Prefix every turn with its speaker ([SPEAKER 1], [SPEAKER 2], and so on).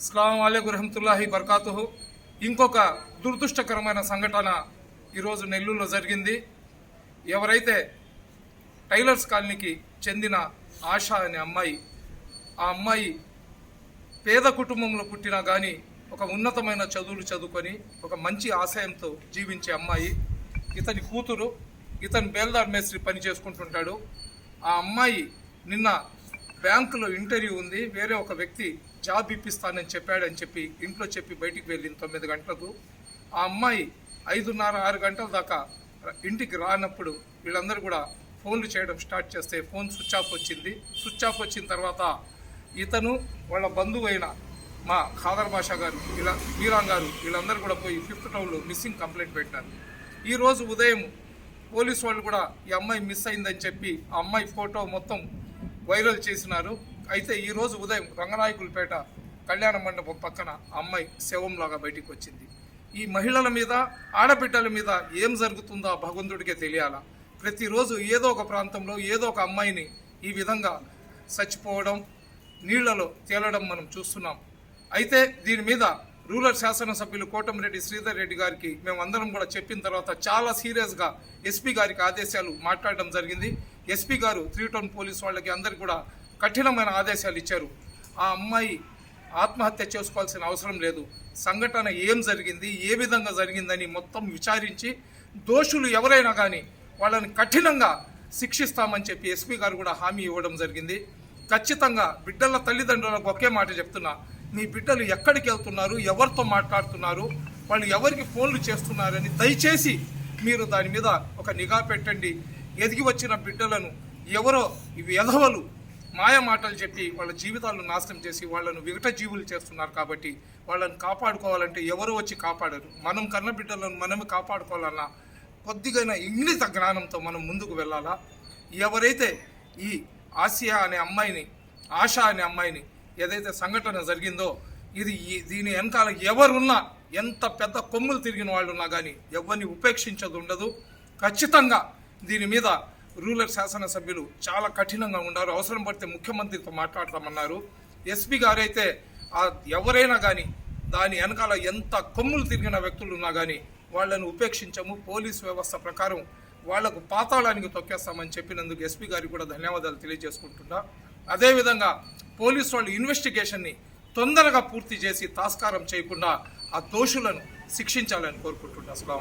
[SPEAKER 1] అస్సలం అయికు రహమతుల్లాహి బర్కాతు ఇంకొక దురదృష్టకరమైన సంఘటన ఈరోజు నెల్లూరులో జరిగింది. ఎవరైతే టైలర్స్ కాలనీకి చెందిన ఆశ అనే అమ్మాయి ఆ అమ్మాయి పేద కుటుంబంలో పుట్టినా కానీ ఒక ఉన్నతమైన చదువులు చదువుకొని ఒక మంచి ఆశయంతో జీవించే అమ్మాయి. ఇతని కూతురు ఇతను బేల్దార్ మేస్త్రి పని చేసుకుంటుంటాడు. ఆ అమ్మాయి నిన్న బ్యాంకులో ఇంటర్వ్యూ ఉంది. వేరే ఒక వ్యక్తి జాబ్ ఇప్పిస్తానని చెప్పాడని చెప్పి ఇంట్లో చెప్పి బయటికి వెళ్ళింది తొమ్మిది గంటలకు. ఆ అమ్మాయి ఐదున్నర ఆరు గంటల దాకా ఇంటికి రానప్పుడు వీళ్ళందరూ కూడా ఫోన్లు చేయడం స్టార్ట్ చేస్తే ఫోన్ స్విచ్ ఆఫ్ వచ్చింది. స్విచ్ ఆఫ్ వచ్చిన తర్వాత ఇతను వాళ్ళ బంధువు అయిన మా ఖాదర్ బాషా గారు ఇలా మీరాం గారు వీళ్ళందరూ కూడా పోయి ఫిఫ్త్ టౌన్లో మిస్సింగ్ కంప్లైంట్ పెట్టారు. ఈరోజు ఉదయం పోలీసు వాళ్ళు కూడా ఈ అమ్మాయి మిస్ అయిందని చెప్పి ఆ అమ్మాయి ఫోటో మొత్తం వైరల్ చేసినారు. అయితే ఈ రోజు ఉదయం రంగనాయకులపేట కళ్యాణ మండపం పక్కన అమ్మాయి శవంలాగా బయటికి వచ్చింది ఈ మహిళల మీద ఆడబిడ్డల మీద ఏం జరుగుతుందో భగవంతుడికే తెలియాలా? ప్రతిరోజు ఏదో ఒక ప్రాంతంలో ఏదో ఒక అమ్మాయిని ఈ విధంగా చచ్చిపోవడం నీళ్ళలో తేలడం మనం చూస్తున్నాం. అయితే దీని మీద రూరల్ శాసనసభ్యులు కోటమిరెడ్డి శ్రీధర్ రెడ్డి గారికి మేము అందరం కూడా చెప్పిన తర్వాత చాలా సీరియస్గా ఎస్పీ గారికి ఆదేశాలు మాట్లాడడం జరిగింది. ఎస్పీ గారు త్రీ టౌన్ పోలీస్ వాళ్ళకి అందరికి కూడా కఠినమైన ఆదేశాలు ఇచ్చారు. ఆ అమ్మాయి ఆత్మహత్య చేసుకోవాల్సిన అవసరం లేదు. సంఘటన ఏం జరిగింది ఏ విధంగా జరిగిందని మొత్తం విచారించి దోషులు ఎవరైనా కానీ వాళ్ళని కఠినంగా శిక్షిస్తామని చెప్పి ఎస్పీ గారు కూడా హామీ ఇవ్వడం జరిగింది. ఖచ్చితంగా బిడ్డల తల్లిదండ్రులకు ఒకే మాట చెప్తున్నా మీ బిడ్డలు ఎక్కడికి వెళ్తున్నారు ఎవరితో మాట్లాడుతున్నారు వాళ్ళు ఎవరికి ఫోన్లు చేస్తున్నారని దయచేసి మీరు దాని మీద ఒక నిఘా పెట్టండి. ఎదిగి వచ్చిన బిడ్డలను ఎవరో ఇవి మాయ మాటలు చెప్పి వాళ్ళ జీవితాలను నాశనం చేసి వాళ్ళను వికట జీవులు చేస్తున్నారు కాబట్టి వాళ్ళని కాపాడుకోవాలంటే ఎవరు వచ్చి కాపాడరు? మనం కన్న బిడ్డలను మనమే కాపాడుకోవాలన్నా కొద్దిగైనా ఇంగిత జ్ఞానంతో మనం ముందుకు వెళ్ళాలా? ఎవరైతే ఈ ఆసియా అనే అమ్మాయిని ఆశ అనే అమ్మాయిని ఏదైతే సంఘటన జరిగిందో ఇది దీని వెనకాల ఎవరున్నా ఎంత పెద్ద కొమ్ములు తిరిగిన వాళ్ళు ఉన్నా కానీ ఎవరిని ఉపేక్షించదు ఉండదు ఖచ్చితంగా దీని మీద రూరల్ శాసనసభ్యులు చాలా కఠినంగా ఉన్నారు. అవసరం పడితే ముఖ్యమంత్రితో మాట్లాడతామన్నారు. ఎస్పీ గారైతే ఎవరైనా కానీ దాని వెనకాల ఎంత కొమ్ములు తిరిగిన వ్యక్తులు ఉన్నా కానీ వాళ్ళని ఉపేక్షించము. పోలీస్ వ్యవస్థ ప్రకారం వాళ్ళకు పాతాళానికి తొక్కేస్తామని చెప్పినందుకు ఎస్పీ గారికి కూడా ధన్యవాదాలు తెలియజేసుకుంటున్నా. అదేవిధంగా పోలీసు వాళ్ళు ఇన్వెస్టిగేషన్ని తొందరగా పూర్తి చేసి తాస్కారం చేయకుండా ఆ దోషులను శిక్షించాలని కోరుకుంటున్నా. అస్సలం